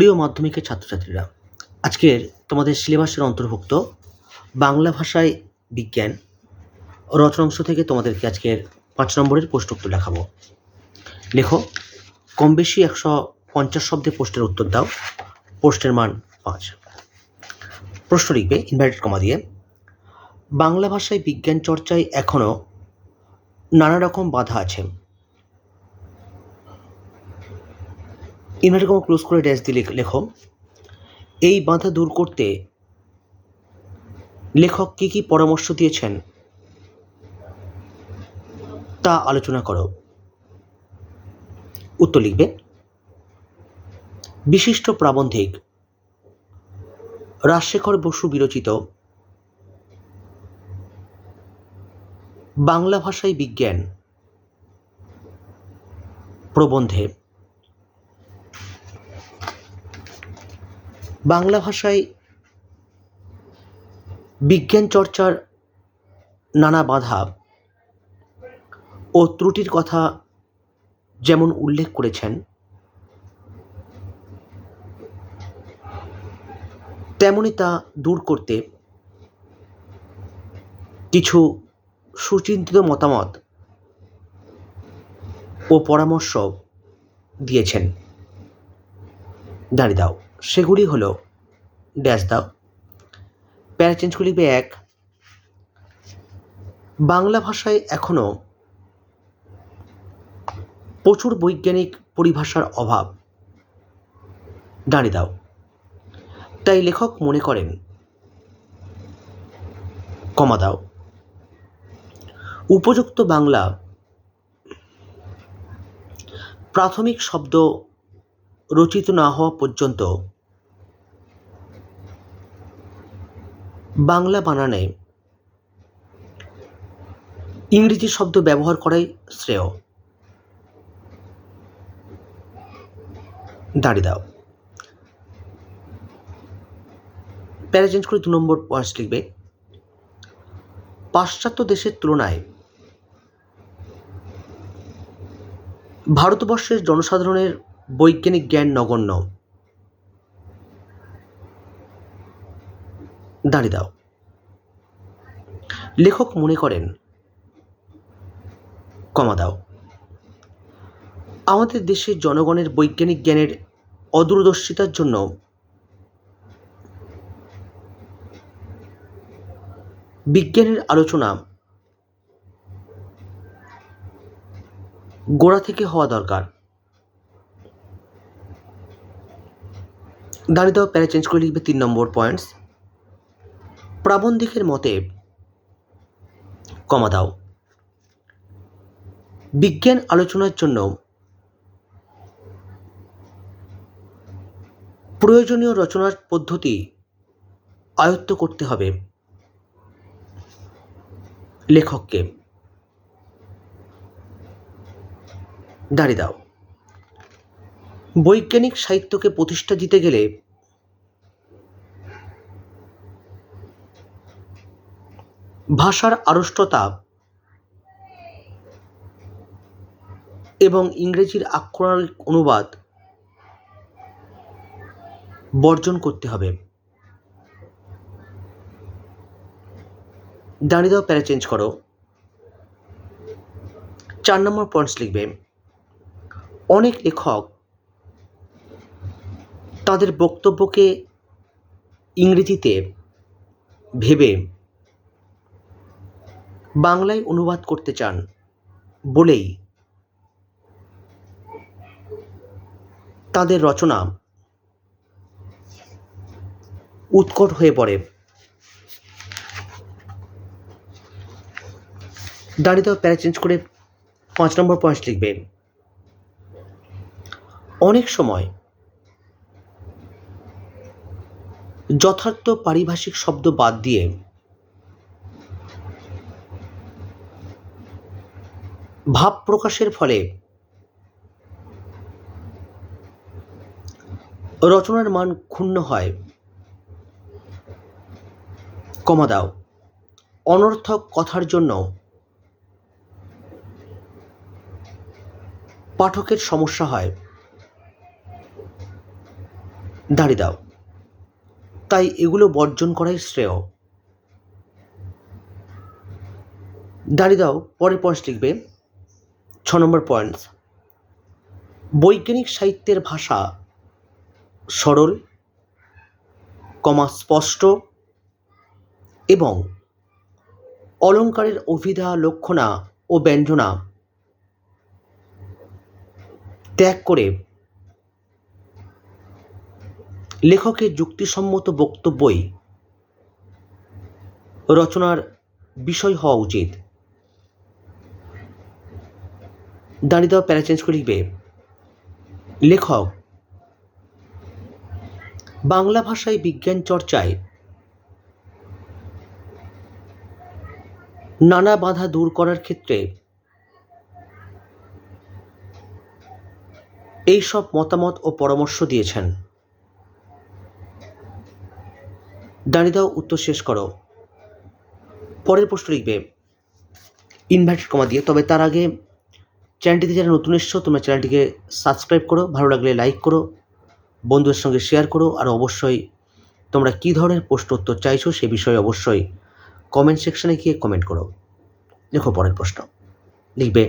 প্রিয় মাধ্যমিকের ছাত্রছাত্রীরা, আজকের তোমাদের সিলেবাসের অন্তর্ভুক্ত বাংলা ভাষায় বিজ্ঞান রচনাংশ থেকে তোমাদেরকে আজকের পাঁচ নম্বরের প্রশ্ন উত্তর দেখাবো। লেখো, কম বেশি একশো পঞ্চাশ শব্দে প্রশ্নের উত্তর দাও, প্রশ্নের মান পাঁচ। প্রশ্ন লিখবে ইনভার্টেড কমা দিয়ে, বাংলা ভাষায় বিজ্ঞান চর্চায় এখনও নানা রকম বাধা আছে। ইনভার্টেড কমা ক্লোজ করে ড্যাশ দিয়ে লেখো। এই বাধা দূর করতে লেখক কী কী পরামর্শ দিয়েছেন তা আলোচনা করো। উত্তর লিখবে, বিশিষ্ট প্রাবন্ধিক রাজশেখর বসু বিরচিত বাংলা ভাষায় বিজ্ঞান প্রবন্ধে। বাংলা ভাষায় বিজ্ঞান চর্চার নানা বাধা ও ত্রুটির কথা যেমন উল্লেখ করেছেন, তেমনি তা দূর করতে কিছু সুচিন্তিত মতামত ও পরামর্শ দিয়েছেন। দাঁড়িয়ে দাও। সেগুলি হলো ড্যাশ দাও প্যারা চেঞ্জ করে লিখবে এক। বাংলা ভাষায় এখনও প্রচুর বৈজ্ঞানিক পরিভাষার অভাব। দাঁড়িয়ে দাও। তাই লেখক মনে করেন, কমা দাও। উপযুক্ত বাংলা প্রাথমিক শব্দ রচিত না হওয়া পর্যন্ত বাংলা বানানে ইংরেজি শব্দ ব্যবহার করাই শ্রেয়। দাঁড়িয়ে দাও। প্যারা চেঞ্জ করে দু নম্বর পয়েন্টস লিখবে। পাশ্চাত্য দেশের তুলনায় ভারতবর্ষের জনসাধারণের বৈজ্ঞানিক জ্ঞান নগণ্য। দাঁড়িয়ে দাও। লেখক মনে করেন, কমা দাও। আমাদের দেশের জনগণের বৈজ্ঞানিক জ্ঞানের অদূরদর্শিতার জন্য বিজ্ঞানের আলোচনা গোড়া থেকে হওয়া দরকার। দাঁড়িয়ে দাও প্যারা চেঞ্জ করে লিখবে তিন নম্বর পয়েন্টস প্রাবন্ধিকের মতে, কমা দাও। বিজ্ঞান আলোচনার জন্য প্রয়োজনীয় রচনার পদ্ধতি আয়ত্ত করতে হবে লেখককে। দাঁড়িয়ে দাও। বৈজ্ঞানিক সাহিত্যকে প্রতিষ্ঠা দিতে গেলে ভাষার আড়ষ্টতা এবং ইংরেজির আক্ষরিক অনুবাদ বর্জন করতে হবে। দাঁড়িয়ে দাও, প্যারা চেঞ্জ করো। চার নম্বর পয়েন্টস লিখবে। অনেক লেখক তাদের বক্তব্যকে ইংরেজিতে ভেবে বাংলায় অনুবাদ করতে চান বলেই তাদের রচনা উৎকট হয়ে পড়ে। দাঁড়িয়ে দাও প্যারা চেঞ্জ করে পাঁচ নম্বর পয়েন্ট লিখবে। অনেক সময় যথার্থ পারিভাষিক শব্দ বাদ দিয়ে ভাব প্রকাশের ফলে। রচনার মান ক্ষুণ্ণ হয়। কমা দাও। অনর্থক কথার জন্য। পাঠকের সমস্যা হয়। দাঁড়িয়ে দাও। তাই এগুলো বর্জন করাই শ্রেয়। দাঁড়িয়ে দাও পরের পয়েন্ট লিখবে ছ নম্বর পয়েন্ট বৈজ্ঞানিক সাহিত্যের ভাষা সরল, কমা স্পষ্ট এবং অলঙ্কারের অভিধা, লক্ষণা ও ব্যঞ্জনা ত্যাগ করে লেখকের যুক্তিসম্মত বক্তব্যই রচনার বিষয় হওয়া উচিত। দাঁড়িয়ে দেওয়া প্যারা চেঞ্জ করে লিখবে। লেখক, বাংলা ভাষায় বিজ্ঞান চর্চায় নানা বাধা দূর করার ক্ষেত্রে এইসব মতামত ও পরামর্শ দিয়েছেন। দাঁড়িয়ে দাও, উত্তর শেষ করো। পরের প্রশ্ন লিখবে। ইনভাইটেড কমা দিয়ে, তবে তার আগে চ্যানেলটিতে যারা নতুন এসছো, তোমরা চ্যানেলটিকে সাবস্ক্রাইব করো, ভালো লাগলে লাইক করো, বন্ধুদের সঙ্গে শেয়ার করো, আর অবশ্যই তোমরা কী ধরনের প্রশ্ন উত্তর চাইছো সে বিষয়ে অবশ্যই কমেন্ট সেকশনে গিয়ে কমেন্ট করো। দেখো পরের প্রশ্ন। লিখবে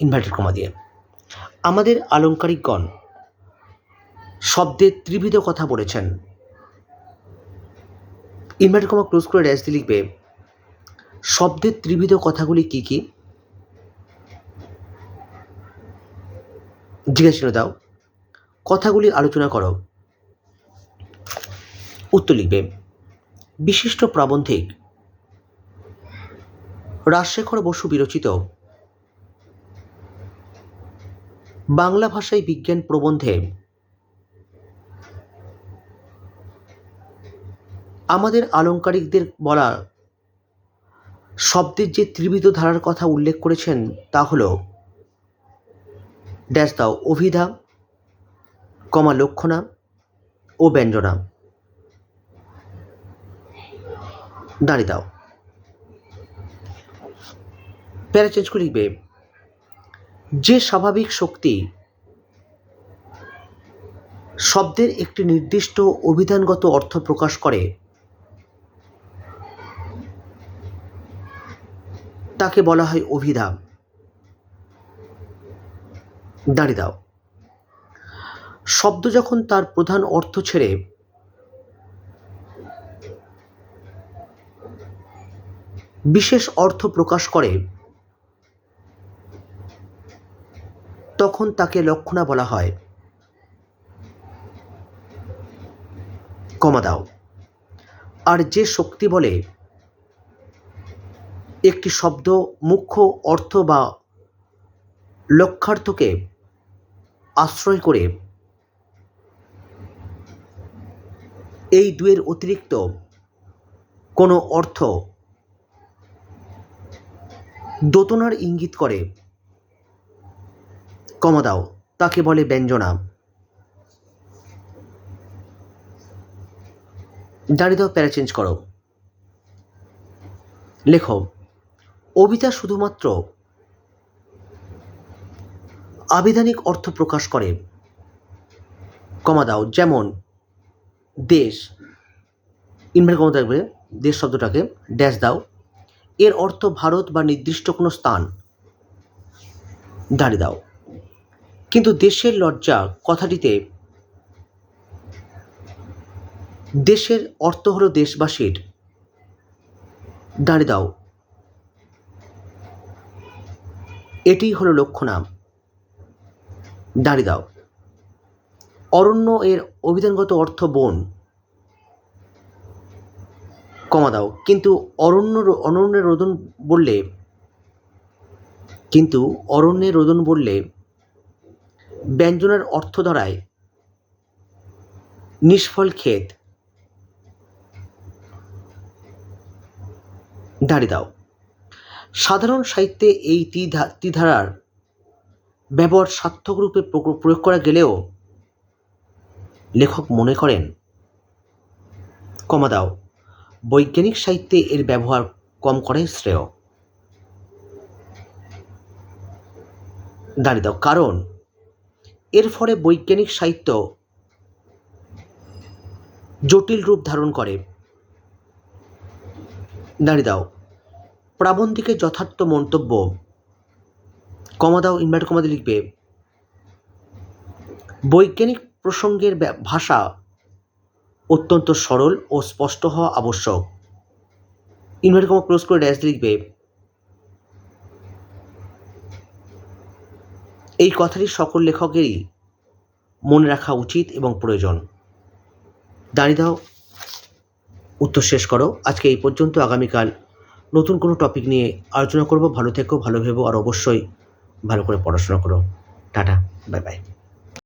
ইনভার্টেড কমা দিয়ে। আমাদের আলংকারিকগণ শব্দের ত্রিবিধ কথা বলেছেন। ইনভার্টেড কমা ক্লোজ করে ড্যাশ দিয়ে লিখবে, শব্দের ত্রিবিধ কথাগুলি কি কি? জিজ্ঞাসা দাও। কথাগুলি আলোচনা করো। উত্তর লিখবে, বিশিষ্ট প্রাবন্ধিক রাজশেখর বসু বিরচিত। বাংলা ভাষায় বিজ্ঞান প্রবন্ধে আমাদের আলংকারিকদের বলা শব্দের যে ত্রিবিধ ধারার কথা উল্লেখ করেছেন তা হল ড্যাশ দাও অভিধা, কমা লক্ষণা ও ব্যঞ্জনা। দাঁড়িয়ে দাও। প্যারা চেঞ্জ করে লিখবে, যে স্বাভাবিক শক্তি শব্দের একটি নির্দিষ্ট অভিধানগত অর্থ প্রকাশ করে, তাকে বলা হয় অভিধা। দাঁড়িয়ে দাও। শব্দ যখন তার প্রধান অর্থ ছেড়ে বিশেষ অর্থ প্রকাশ করে, তখন তাকে লক্ষণা বলা হয়। কমা দাও। আর যে শক্তি বলে, একটি শব্দ মুখ্য অর্থ বা লক্ষ্যার্থকে আশ্রয় করে এই দুয়ের অতিরিক্ত কোনো অর্থ দোতনার ইঙ্গিত করে। কমা দাও, তাকে বলে ব্যঞ্জনা। দাঁড়িয়ে দাও, প্যারা চেঞ্জ করো। লেখো, অবিতা শুধুমাত্র আবিধানিক অর্থ প্রকাশ করে। কমা দাও, যেমন দেশ ইনভার কমা থাকবে, দেশ শব্দটাকে ড্যাশ দাও। এর অর্থ ভারত বা নির্দিষ্ট কোনো স্থান। দাঁড়িয়ে দাও। কিন্তু দেশের লজ্জা কথাটিতে, দেশের অর্থ হলো দেশবাসীর। দাঁড়িয়ে দাও। এটি হলো লক্ষ্যনাম দাঁড়িয়ে দাও। অরণ্য এর অভিধানগত অর্থ বন। কমা দাও। কিন্তু অরণ্য অরণ্যের রোদন বললে, কিন্তু অরণ্যের রোদন বললে ব্যঞ্জনের অর্থ দাঁড়ায় নিষ্ফল ক্ষেত। দাঁড়িয়ে দাও। সাধারণ সাহিত্যে এই ত্রিধারার ব্যবহার সার্থক রূপে প্রয়োগ করা গেলেও লেখক মনে করেন, কমা দাও, বৈজ্ঞানিক সাহিত্যে এর ব্যবহার কম করাই শ্রেয়। দাঁড়িয়ে দাও, কারণ এর ফলে বৈজ্ঞানিক সাহিত্য জটিল রূপ ধারণ করে। দাঁড়িয়ে দাও, প্রাবন্ধিকের যথার্থ মন্তব্য কমা দাও ইনভার্ট কমাতে লিখবে। বৈজ্ঞানিক প্রসঙ্গের ভাষা অত্যন্ত সরল ও স্পষ্ট হওয়া আবশ্যক। ইনভার্ট কমা ক্লোজ করে ড্যাশ লিখবে। এই কথাটি সকল লেখকেরই মনে রাখা উচিত এবং প্রয়োজন। দাঁড়িয়ে দাও। উত্তর শেষ করো। আজকে এই পর্যন্ত। আগামীকাল নতুন কোনো টপিক নিয়ে আলোচনা করব। ভালো থেকো, ভালো ভেবো, আর অবশ্যই ভালো করে পড়াশোনা করো। Tata bye bye